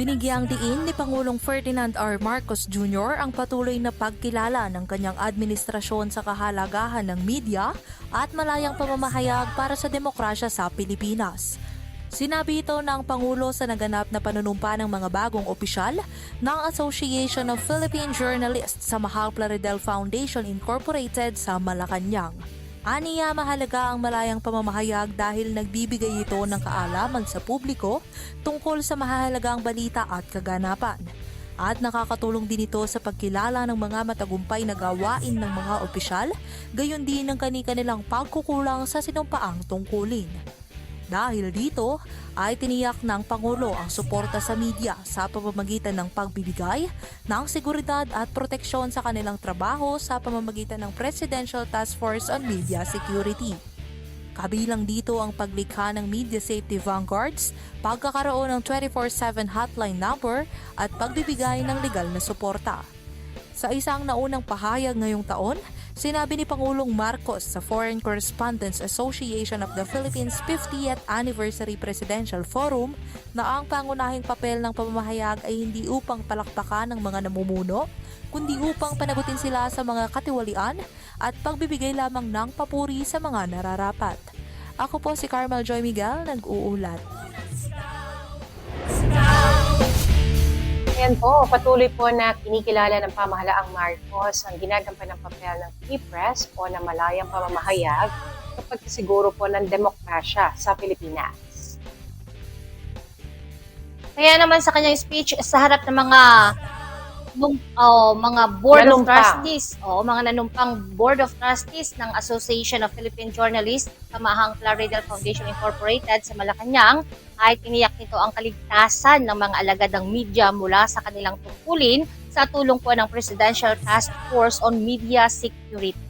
Binigyang diin ni Pangulong Ferdinand R. Marcos Jr. ang patuloy na pagkilala ng kanyang administrasyon sa kahalagahan ng media at malayang pamamahayag para sa demokrasya sa Pilipinas. Sinabi ito ng Pangulo sa naganap na panunumpa ng mga bagong opisyal ng Association of Philippine Journalists sa Mahal Plaridel Foundation Incorporated sa Malacanang. Aniya mahalaga ang malayang pamamahayag dahil nagbibigay ito ng kaalaman sa publiko tungkol sa mahalagang balita at kaganapan. At nakakatulong din ito sa pagkilala ng mga matagumpay na gawain ng mga opisyal, gayon din ng kani-kanilang pagkukulang sa sinumpaang tungkulin. Dahil dito ay tiniyak ng Pangulo ang suporta sa media sa pamamagitan ng pagbibigay ng seguridad at proteksyon sa kanilang trabaho sa pamamagitan ng Presidential Task Force on Media Security. Kabilang dito ang paglikha ng Media Safety Vanguards, pagkakaroon ng 24-7 hotline number at pagbibigay ng legal na suporta. Sa isang naunang pahayag ngayong taon, sinabi ni Pangulong Marcos sa Foreign Correspondents Association of the Philippines 50th Anniversary Presidential Forum na ang pangunahing papel ng pamamahayag ay hindi upang palakpakan ng mga namumuno, kundi upang panagutin sila sa mga katiwalian at pagbibigay lamang ng papuri sa mga nararapat. Ako po si Carmel Joy Miguel, nag-uulat. Ayan po, patuloy po na kinikilala ng pamahalaang Marcos ang ginagampan ng papel ng Free Press o na malayang pamamahayag sa pagsisiguro po ng demokrasya sa Pilipinas. Kaya naman sa kanyang speech sa harap ng mga nung, oh, mga board Nanumpang. of trustees, o mga nanumpang board of trustees ng Association of Philippine Journalists, Kamahang Plaridel Foundation Incorporated sa Malacanang, ay tiniyak nito ang kaligtasan ng mga alagadang media mula sa kanilang tungkulin sa tulong po ng Presidential Task Force on Media Security.